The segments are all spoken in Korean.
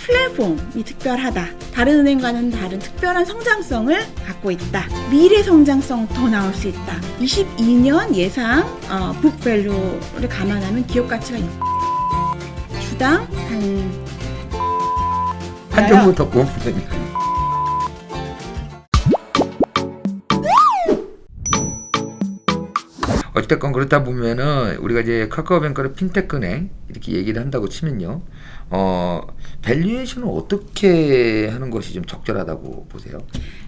플랫폼이 특별하다. 다른 은행과는 다른 특별한 성장성을 갖고 있다. 미래 성장성 더 나올 수 있다. 22년 예상 어, 북밸류를 감안하면 기업 가치가 주당 한 한 정도 더 보면 어쨌건 그렇다 보면은 우리가 이제 카카오뱅크를 핀테크은행 이렇게 얘기를 한다고 치면요. 어 밸류에이션은 어떻게 하는 것이 좀 적절하다고 보세요?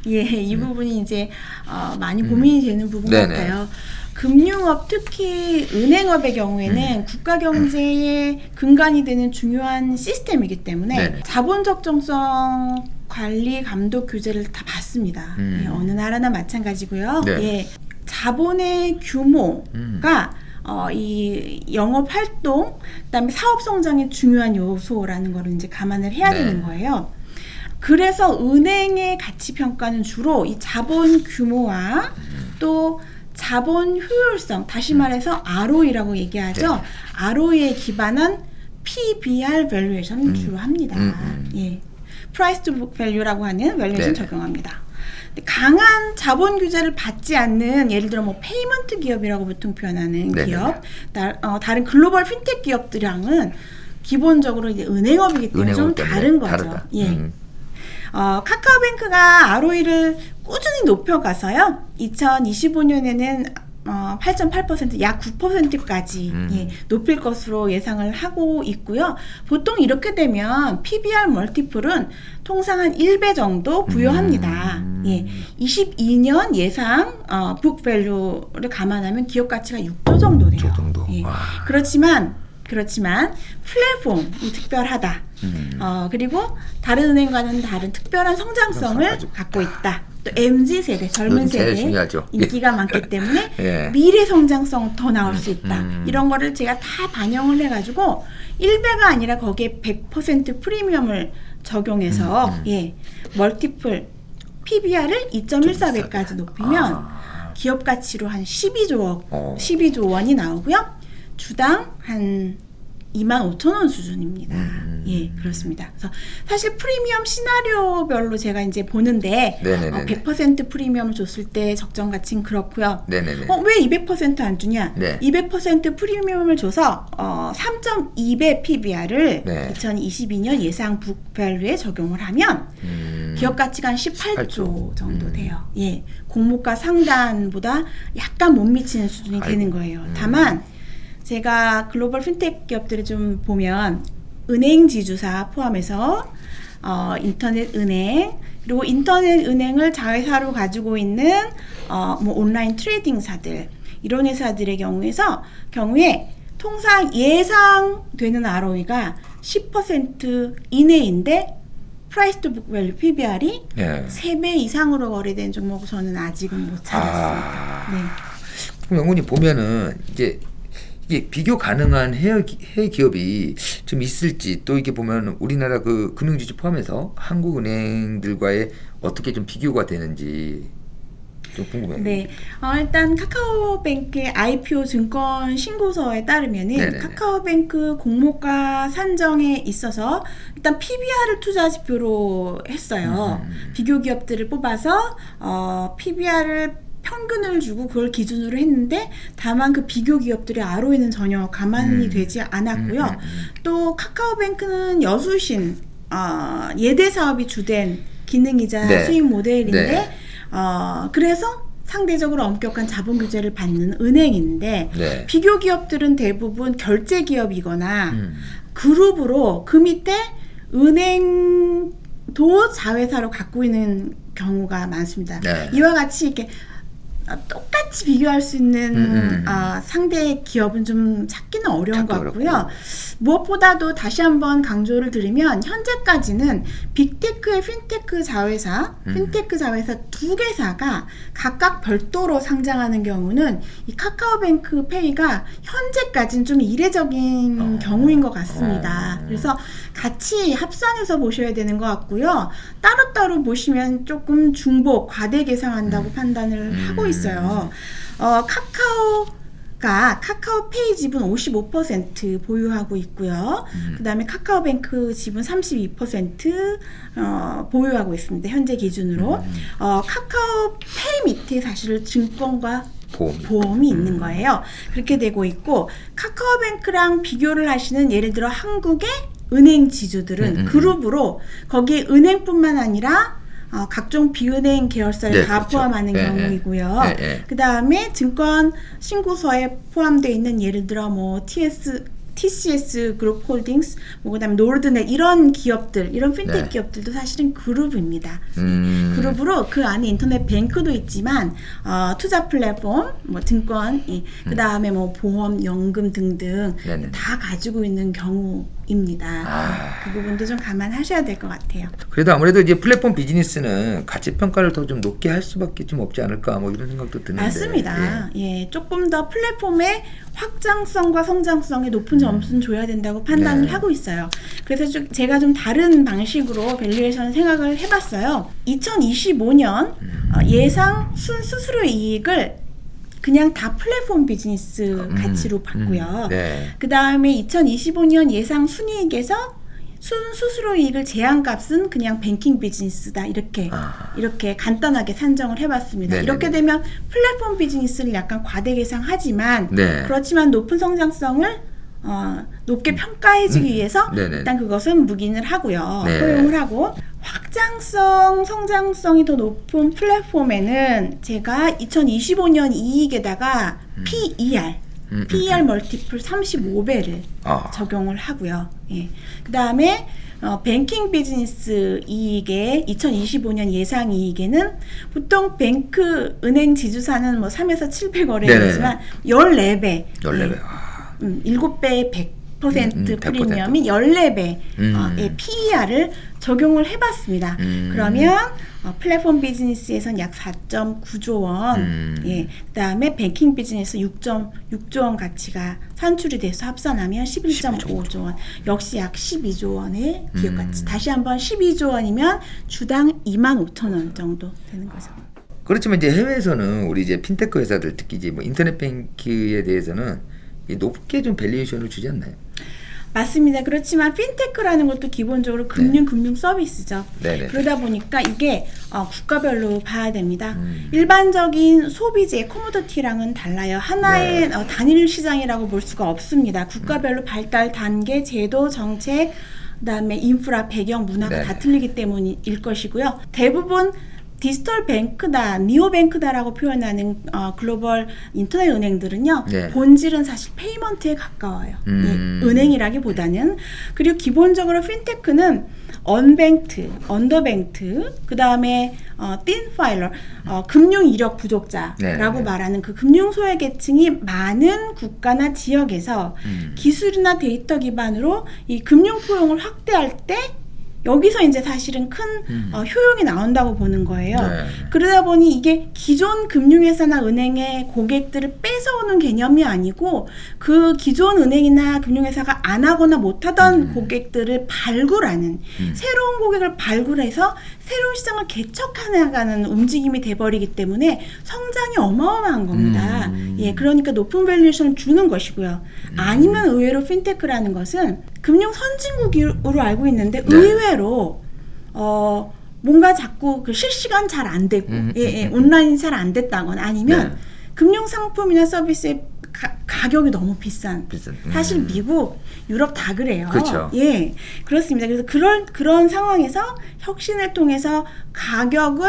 예, 이 부분이 이제 어, 많이 고민이 되는 부분 음. 네네. 같아요. 금융업 특히 은행업의 경우에는 음. 국가 경제의 근간이 되는 중요한 시스템이기 때문에 네네. 자본 적정성 관리 감독 규제를 다 받습니다. 음. 예, 어느 나라나 마찬가지고요. 네. 예, 자본의 규모가 음. 어, 이 영업 활동, 그다음에 사업 성장의 중요한 요소라는 거를 이제 감안을 해야 네. 되는 거예요. 그래서 은행의 가치 평가는 주로 이 자본 규모와 또 자본 효율성, 다시 말해서 ROE라고 얘기하죠. 음. 네. ROE에 기반한 PBR 밸류에이션을 음. 주로 합니다. 음, 음. 예. 프라이스 투북 밸류라고 하는 밸류에이션 네. 적용합니다. 강한 자본 규제를 받지 않는 예를 들어 뭐 페이먼트 기업이라고 보통 표현하는 네네네. 기업, 다, 어, 다른 글로벌 핀텍 기업들이랑은 기본적으로 이제 은행업이기 때문에 좀 은행업 때문에 다른 거죠. 다르다. 예. 음. 어, 카카오뱅크가 ROE를 꾸준히 높여가서요. 2025년에는 어, 8.8%약 9%까지 음. 예, 높일 것으로 예상을 하고 있고요. 보통 이렇게 되면 PBR 멀티플은 통상 한 1배 정도 부여합니다. 음. 예, 22년 예상 어, 북밸류를 감안하면 기업 가치가 6조 정도 돼요. 저 정도. 예. 와. 그렇지만 그렇지만 플랫폼이 특별하다. 음. 어, 그리고 다른 은행과는 다른 특별한 성장성을 갖고 있다. 또 MZ 세대, 젊은 세대 중요하죠. 인기가 많기 때문에 예. 미래 성장성 더 나올 수 있다. 음. 이런 거를 제가 다 반영을 해가지고 1배가 아니라 거기에 100% 프리미엄을 적용해서 음, 음. 예 멀티플 PBR을 2.14배까지 높이면 아. 기업 가치로 한 12조 원, 어. 12조 원이 나오고요. 주당 한 2만 5천 원 수준입니다. 음. 예, 그렇습니다. 그래서 사실 프리미엄 시나리오별로 제가 이제 보는데 네네네네. 어, 100% 프리미엄을 줬을 때 적정 가치는 그렇고요. 네네네. 어, 왜 200%안 주냐? 네. 200% 프리미엄을 줘서 어, 3.2배 PBR을 네. 2022년 예상 북밸류에 적용을 하면 음. 기업 가치가 한 18조, 18조. 정도 음. 돼요. 예. 공모가 상단보다 약간 못 미치는 수준이 아이고. 되는 거예요. 음. 다만 제가 글로벌 핀텍 기업들을 좀 보면 은행 지주사 포함해서 어, 인터넷 은행 그리고 인터넷 은행을 자회사로 가지고 있는 어, 뭐 온라인 트레이딩사들 이런 회사들의 경우에서 경우에 통상 예상되는 ROE가 10% 이내인데 프라이스 투 북 밸류 PBR이 예. 3배 이상으로 거래된 종목 저는 아직은 못 찾았습니다. 아. 네. 그럼 영훈이 보면은 이제 이게 비교 가능한 해외, 기- 해외 기업이 좀 있을지 또 이게 보면 우리나라 그 금융지주 포함해서 한국 은행들과의 어떻게 좀 비교가 되는지 좀 궁금해요. 네. 어, 일단 카카오뱅크의 IPO 증권 신고서에 따르면은 네네네. 카카오뱅크 공모가 산정에 있어서 일단 PBR을 투자 지표로 했어요. 음. 비교 기업들을 뽑아서 어, PBR을 평균을 주고 그걸 기준으로 했는데 다만 그 비교 기업들의 ROE는 전혀 감안이 음. 되지 않았고요. 음, 음, 음. 또 카카오뱅크는 여수신 어, 예대 사업이 주된 기능이자 네. 수익 모델인데 네. 어, 그래서 상대적으로 엄격한 자본 규제를 받는 은행인데 네. 비교 기업들은 대부분 결제 기업이거나 음. 그룹으로 그 밑에 은행도 자회사로 갖고 있는 경우가 많습니다. 네. 이와 같이 이렇게 어, 똑같이 비교할 수 있는 음, 음. 아, 상대 기업은 좀 찾기는 어려운 것 찾기 같고요. 어렵고. 무엇보다도 다시 한번 강조를 드리면 현재까지는 빅테크의 핀테크 자회사, 음. 핀테크 자회사 두 개사가 각각 별도로 상장하는 경우는 이 카카오뱅크 페이가 현재까지는 좀 이례적인 어. 경우인 것 같습니다. 어. 그래서 같이 합산해서 보셔야 되는 것 같고요. 따로따로 보시면 조금 중복, 과대 계상한다고 판단을 음. 하고 있어요. 어, 카카오 가 카카오 페이 지분 55% 보유하고 있고요. 음. 그 다음에 카카오뱅크 지분 32% 어, 보유하고 있습니다. 현재 기준으로 음. 어, 카카오 페이 밑에 사실 증권과 보험. 보험이 있는 거예요. 그렇게 되고 있고 카카오뱅크랑 비교를 하시는 예를 들어 한국의 은행 지주들은 음, 음, 음. 그룹으로 거기에 은행뿐만 아니라 어, 각종 비은행 계열사를 네, 다 그렇죠. 포함하는 네, 경우이고요. 네, 네. 그 다음에 증권 신고서에 포함되어 있는 예를 들어 뭐 TS TCS 그룹 홀딩스, 뭐 그다음에 노르드넷 이런 기업들, 이런 핀텍 네. 기업들도 사실은 그룹입니다. 음. 그룹으로 그 안에 인터넷 뱅크도 있지만 어, 투자 플랫폼, 뭐 증권, 이, 그 다음에 뭐 보험, 연금 등등 네네. 다 가지고 있는 경우 입니다. 아. 그 부분도 좀 감안하셔야 될 것 같아요. 그래도 아무래도 이제 플랫폼 비즈니스는 가치 평가를 더 좀 높게 할 수밖에 좀 없지 않을까 뭐 이런 생각도 드는데. 맞습니다. 예. 조금 더 플랫폼의 확장성과 성장성에 높은 점수는 줘야 된다고 판단을 음. 네. 하고 있어요. 그래서 좀 제가 좀 다른 방식으로 밸류에이션 생각을 해봤어요. 2025년 음. 어, 예상 순 수수료 이익을 그냥 다 플랫폼 비즈니스 음, 가치로 봤고요. 음, 네. 그 다음에 2025년 예상 순이익에서 순 수수료 이익을 제한값은 그냥 뱅킹 비즈니스다 이렇게 아하. 이렇게 간단하게 산정을 해봤습니다. 네네네. 이렇게 되면 플랫폼 비즈니스를 약간 과대 계상하지만 네. 그렇지만 높은 성장성을 어, 높게 평가해주기 음. 위해서 네네. 일단 그것은 묵인을 하고요. 네. 허용을 하고 확장성, 성장성이 더 높은 플랫폼에는 제가 2025년 이익에다가 PER, 음, 음, PER 멀티플 35배를 아. 적용을 하고요. 예. 그 다음에 어, 뱅킹 비즈니스 이익의 2025년 예상 이익에는 보통 뱅크 은행 지주사는 뭐 3에서 700거래이지만 14배, 14배. 아. 음, 7배의 100% 음, 음, 100%. 프리미엄인 14배의 음. PER을 적용을 해봤습니다. 음. 그러면 어, 플랫폼 비즈니스에선 약 4.9조 원, 음. 예, 그다음에 뱅킹 비즈니스 6.6조 원 가치가 산출이 돼서 합산하면 11.5조 원, 역시 약 12조 원의 기업 음. 가치. 다시 한번 12조 원이면 주당 2만 5천 원 정도 되는 거죠. 그렇지만 이제 해외에서는 우리 이제 핀테크 회사들 특히 이제 뭐 인터넷 뱅크에 대해서는 이 높게 좀 밸류에이션을 주지 않나요? 맞습니다. 그렇지만 핀테크라는 것도 기본적으로 금융 금융 서비스죠. 네네. 그러다 보니까 이게 어, 국가별로 봐야 됩니다. 음. 일반적인 소비재 코모디티랑은 달라요. 하나의 네. 어, 단일 시장이라고 볼 수가 없습니다. 국가별로 발달 단계, 제도, 정책, 그다음에 인프라, 배경, 문화가 네. 다 틀리기 때문일 것이고요. 대부분 디지털 뱅크다, 니오 뱅크다라고 표현하는 어, 글로벌 인터넷 은행들은요. 네. 본질은 사실 페이먼트에 가까워요. 음. 예, 은행이라기보다는 그리고 기본적으로 핀테크는 언뱅트, 언더뱅트, 그 다음에 어, 틴 파일러, 어, 금융 이력 부족자라고 네, 네. 말하는 그 금융 소외 계층이 많은 국가나 지역에서 음. 기술이나 데이터 기반으로 이 금융 포용을 확대할 때 여기서 이제 사실은 큰 음. 어, 효용이 나온다고 보는 거예요. 네. 그러다 보니 이게 기존 금융회사나 은행의 고객들을 뺏어오는 개념이 아니고 그 기존 은행이나 금융회사가 안 하거나 못하던 음. 고객들을 발굴하는 음. 새로운 고객을 발굴해서 새로운 시장을 개척해나가는 움직임이 돼버리기 때문에 성장이 어마어마한 겁니다. 음. 예, 그러니까 높은 밸류에이션을 주는 것이고요. 아니면 의외로 핀테크라는 것은 금융 선진국으로 알고 있는데 네. 의외로 어 뭔가 자꾸 그 실시간 잘 안 되고 음, 예, 예, 음, 음. 온라인 잘 안 됐다거나 아니면 네. 금융 상품이나 서비스의 가, 가격이 너무 비싼 비싼. 음. 사실 미국, 유럽 다 그래요. 그렇죠. 예, 그렇습니다. 그래서 그런 그런 상황에서 혁신을 통해서 가격을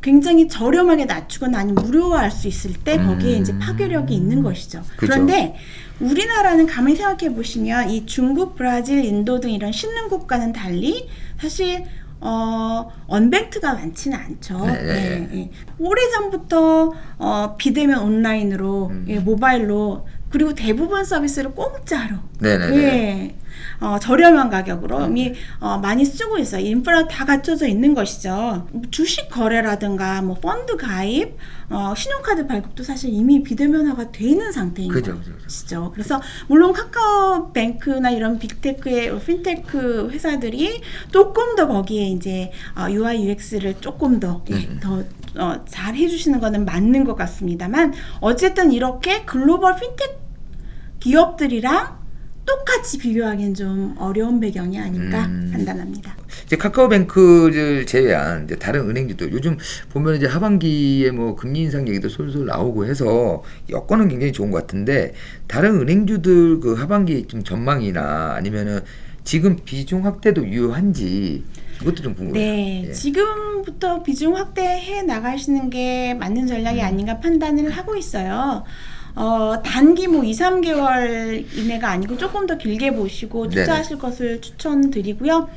굉장히 저렴하게 낮추거나 아니면 무료화할 수 있을 때 거기에 음. 이제 파괴력이 있는 것이죠. 그죠. 그런데 우리나라는 가만히 생각해 보시면 이 중국, 브라질, 인도 등 이런 신흥국가는 달리 사실 어, 언뱅크가 많지는 않죠. 네, 네. 예, 예. 오래전부터 어, 비대면 온라인으로 음. 예, 모바일로 그리고 대부분 서비스를 공짜로 네네네. 예. 어, 저렴한 가격으로 이미 어, 많이 쓰고 있어요. 인프라 다 갖춰져 있는 것이죠. 주식 거래라든가 뭐 펀드 가입, 어, 신용카드 발급도 사실 이미 비대면화가 돼 있는 상태인 그죠, 그죠, 그죠. 것이죠. 그래서 물론 카카오뱅크나 이런 빅테크의 핀테크 회사들이 조금 더 거기에 이제 어, UI UX를 조금 더, 예, 음. 더 어, 잘 해주시는 거는 맞는 것 같습니다만 어쨌든 이렇게 글로벌 핀테크 기업들이랑 똑같이 비교하기는 좀 어려운 배경이 아닌가 음. 판단합니다. 이제 카카오뱅크를 제외한 이제 다른 은행들도 요즘 보면 이제 하반기에 뭐 금리 인상 얘기도 솔솔 나오고 해서 여건은 굉장히 좋은 것 같은데 다른 은행주들 그 하반기 좀 전망이나 아니면은 지금 비중 확대도 유효한지 이것도 좀 궁금해요. 네, 예. 지금부터 비중 확대해 나가시는 게 맞는 전략이 음. 아닌가 판단을 하고 있어요. 어, 단기 뭐 2, 3개월 이내가 아니고 조금 더 길게 보시고. 투자하실 것을 추천드리고요.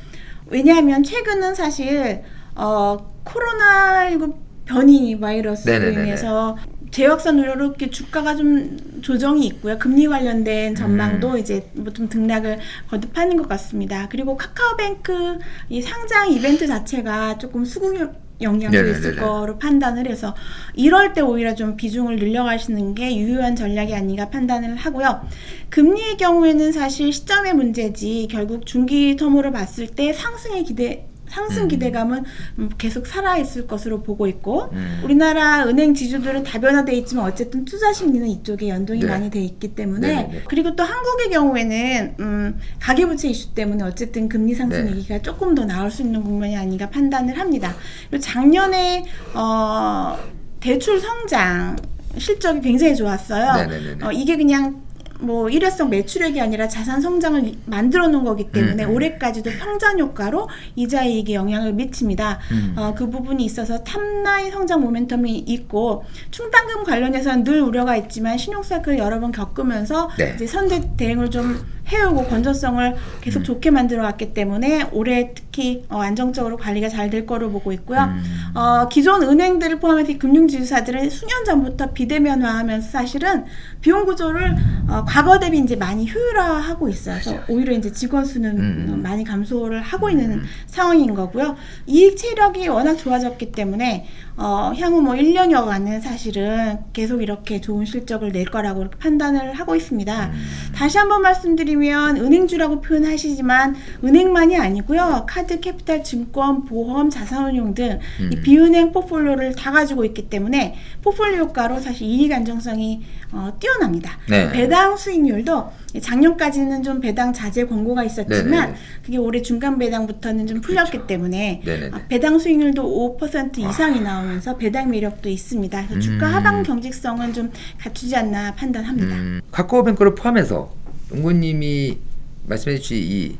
왜냐하면 최근은 사실 어, 코로나19 변이 바이러스로 네네네네. 인해서 재확산으로 이렇게 주가가 좀 조정이 있고요. 금리 관련된 전망도 음. 이제 뭐 좀 등락을 거듭하는 것 같습니다. 그리고 카카오뱅크 이 상장 이벤트 자체가 조금 수급 영향이 네네네네. 있을 거로 판단을 해서 이럴 때 오히려 좀 비중을 늘려가시는 게 유효한 전략이 아닌가 판단을 하고요. 금리의 경우에는 사실 시점의 문제지 결국 중기 텀으로 봤을 때 상승의 기대 상승 음. 기대감은 음, 계속 살아 있을 것으로 보고 있고 음. 우리나라 은행 지주들은 다변화돼 있지만 어쨌든 투자 심리는 이쪽에 연동이 네. 많이 돼 있기 때문에 네네네. 그리고 또 한국의 경우에는 음, 가계부채 이슈 때문에 어쨌든 금리 상승 네. 얘기가 조금 더 나올 수 있는 국면이 아닌가 판단을 합니다. 그리고 작년에 어, 대출 성장 실적이 굉장히 좋았어요. 네네네네. 어, 이게 그냥 뭐 일회성 매출액이 아니라 자산 성장을 만들어 놓은 거기 때문에 음, 음. 올해까지도 평단 효과로 이자 이익에 영향을 미칩니다. 음. 어, 그 부분이 있어서 탑라인 성장 모멘텀이 있고 충당금 관련해서는 늘 우려가 있지만 신용사클 여러 번 겪으면서 네. 이제 선제 대응을 좀 해오고 건전성을 계속 음. 좋게 만들어 왔기 때문에 올해 특히 어, 안정적으로 관리가 잘 될 거로 보고 있고요. 음. 어, 기존 은행들을 포함해서 금융지주사들은 수년 전부터 비대면화하면서 사실은 비용 구조를 어, 과거 대비 이제 많이 효율화하고 있어서. 오히려 이제 직원 수는 음. 어, 많이 감소를 하고 있는 상황인 거고요. 이익 체력이 워낙 좋아졌기 때문에 어, 향후 뭐 1년여간은 사실은 계속 이렇게 좋은 실적을 낼 거라고 판단을 하고 있습니다. 음. 다시 한번 말씀드리면 은행주라고 표현하시지만 은행만이 아니고요. 카드, 캐피탈, 증권, 보험, 자산운용 등이 음. 비은행 포폴리오를 다 가지고 있기 때문에 포폴리오 효과로 사실 이익 안정성이 어, 뛰어납니다. 네. 배당 수익률도 작년까지는 좀 배당 자제 권고가 있었지만 네네네. 그게 올해 중간 배당부터는 좀 풀렸기 그렇죠. 때문에 네네네. 아, 배당 수익률도 5% 이상이 나오면서 배당 매력도 있습니다. 그래서 주가 음. 하방 경직성은 좀 갖추지 않나 판단합니다. 음, 카카오뱅크를 포함해서 용구님이 말씀해 주신 이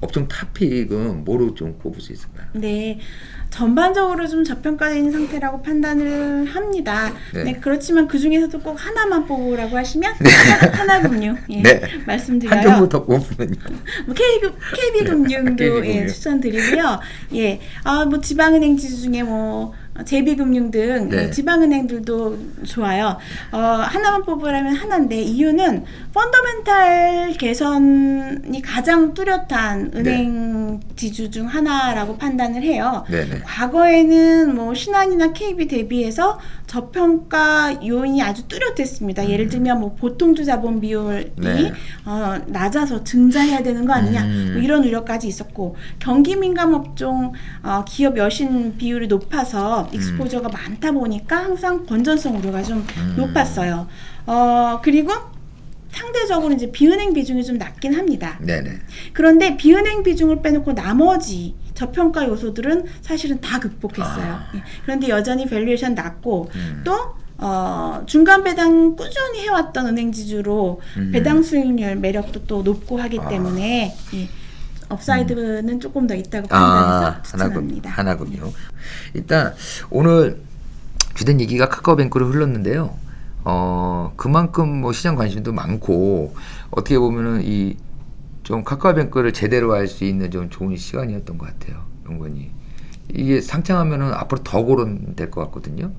업종 탑픽은 뭐로 좀 꼽을 수 있을까요? 네. 전반적으로 좀 저평가되어 있는 상태라고 판단을 합니다. 네. 네. 그렇지만 그 중에서도 꼭 하나만 뽑으라고 하시면 하나, 하나금융 예, 네. 말씀드려요. 한 종목 더 꼽으면요. 뭐 KB, KB금융도 KB금융. 예, 추천드리고요. 예, 아, 뭐 지방은행 지수 중에 뭐 제비금융 등 네. 예, 지방은행들도 좋아요. 어, 하나만 뽑으라면 하나인데 이유는 펀더멘탈 개선이 가장 뚜렷한 은행 지주 중 하나라고 판단을 해요. 네네. 과거에는 뭐 신한이나 KB 대비해서 저평가 요인이 아주 뚜렷했습니다. 예를 들면 뭐 보통 주 자본 비율이 음. 네. 어, 낮아서 증자해야 되는 거 아니냐 음. 뭐 이런 우려까지 있었고 경기 민감 업종 어, 기업 여신 비율이 높아서 익스포저가 많다 보니까 항상 건전성 우려가 좀 음. 높았어요. 어, 그리고 상대적으로 이제 비은행 비중이 좀 낮긴 합니다. 네네. 그런데 비은행 비중을 빼놓고 나머지 저평가 요소들은 사실은 다 극복했어요. 예. 그런데 여전히 밸류에이션 낮고 아. 음. 또 어, 중간 배당 꾸준히 해왔던 은행 지주로 음. 배당 수익률 매력도 또 높고 하기 아. 때문에 예, 업사이드는 조금 더 있다고 아, 판단해서 하나군, 추천합니다. 하나군요. 일단 오늘 주된 얘기가 카카오뱅크로 흘렀는데요. 어, 그만큼 뭐 시장 관심도 많고 어떻게 보면은 이 좀 카카오뱅크를 제대로 할 수 있는 좀 좋은 시간이었던 것 같아요. 용건이. 이게 상장하면은 앞으로 더 거론될 것 같거든요.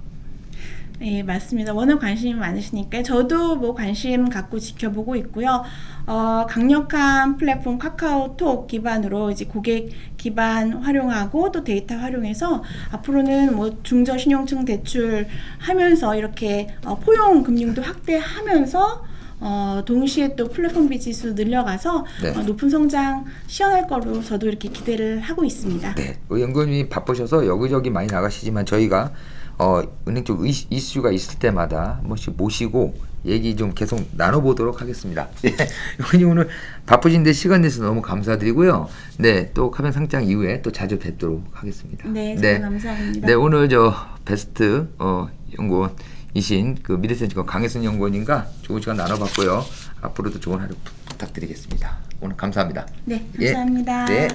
예, 맞습니다. 워낙 관심이 많으시니까 저도 뭐 관심 갖고 지켜보고 있고요. 어, 강력한 플랫폼 카카오톡 기반으로 이제 고객 기반 활용하고 또 데이터 활용해서 앞으로는 뭐 중저 신용층 대출 하면서 이렇게 어, 포용 금융도 확대하면서 어, 동시에 또 플랫폼 비지수 늘려가서 네. 어, 높은 성장 시현할 거로 저도 이렇게 기대를 하고 있습니다. 네, 그 연구원님이 바쁘셔서 여기저기 많이 나가시지만 저희가 어, 은행 쪽 이슈- 이슈가 있을 때마다 한 번씩 모시고 얘기 좀 계속 나눠보도록 하겠습니다. 예, 연구원님 오늘 바쁘신데 시간 내서 너무 감사드리고요. 네, 또 카멘 상장 이후에 또 자주 뵙도록 하겠습니다. 네, 정말 감사합니다. 네, 오늘 저 베스트 어, 연구원이신 그 미래센터권 강혜순 연구원님과 좋은 시간 나눠봤고요. 앞으로도 좋은 하루 부- 부탁드리겠습니다. 오늘 감사합니다. 네, 예, 감사합니다. 네.